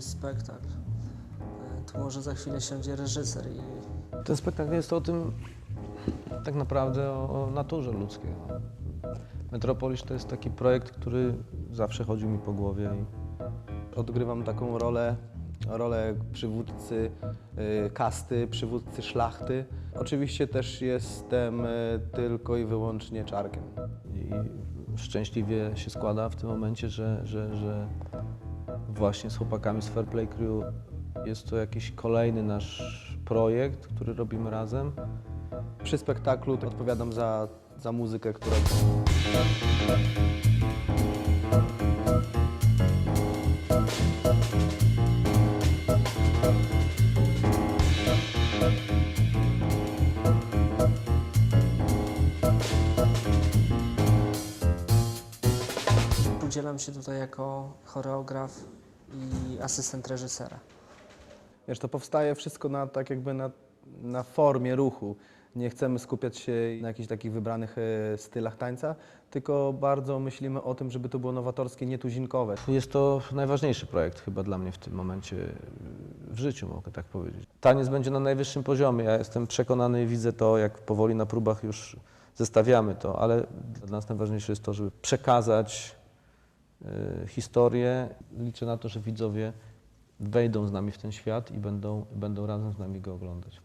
spektakl. E, Tu może za chwilę siądzie reżyser i Ten spektakl jest o tym tak naprawdę o, o naturze ludzkiej. no. Metropolis to jest taki projekt, który zawsze chodził mi po głowie i Odgrywam taką rolę, rolę przywódcy y, kasty, przywódcy szlachty. Oczywiście też jestem y, tylko i wyłącznie czarkiem. I szczęśliwie się składa w tym momencie, że, że, że właśnie z chłopakami z Fair Play Crew jest to jakiś kolejny nasz projekt, który robimy razem. Przy spektaklu odpowiadam za, za muzykę, która udzielam się tutaj jako choreograf i asystent reżysera. Wiesz, to powstaje wszystko na, tak jakby na, na formie ruchu. Nie chcemy skupiać się na jakichś takich wybranych e, stylach tańca, tylko bardzo myślimy o tym, żeby to było nowatorskie, nietuzinkowe. Jest to najważniejszy projekt chyba dla mnie w tym momencie yy, w życiu, mogę tak powiedzieć. Taniec będzie na najwyższym poziomie. Ja jestem przekonany i widzę to, jak powoli na próbach już zestawiamy to, ale dla nas najważniejsze jest to, żeby przekazać historię. Liczę na to, że widzowie wejdą z nami w ten świat i będą, będą razem z nami go oglądać.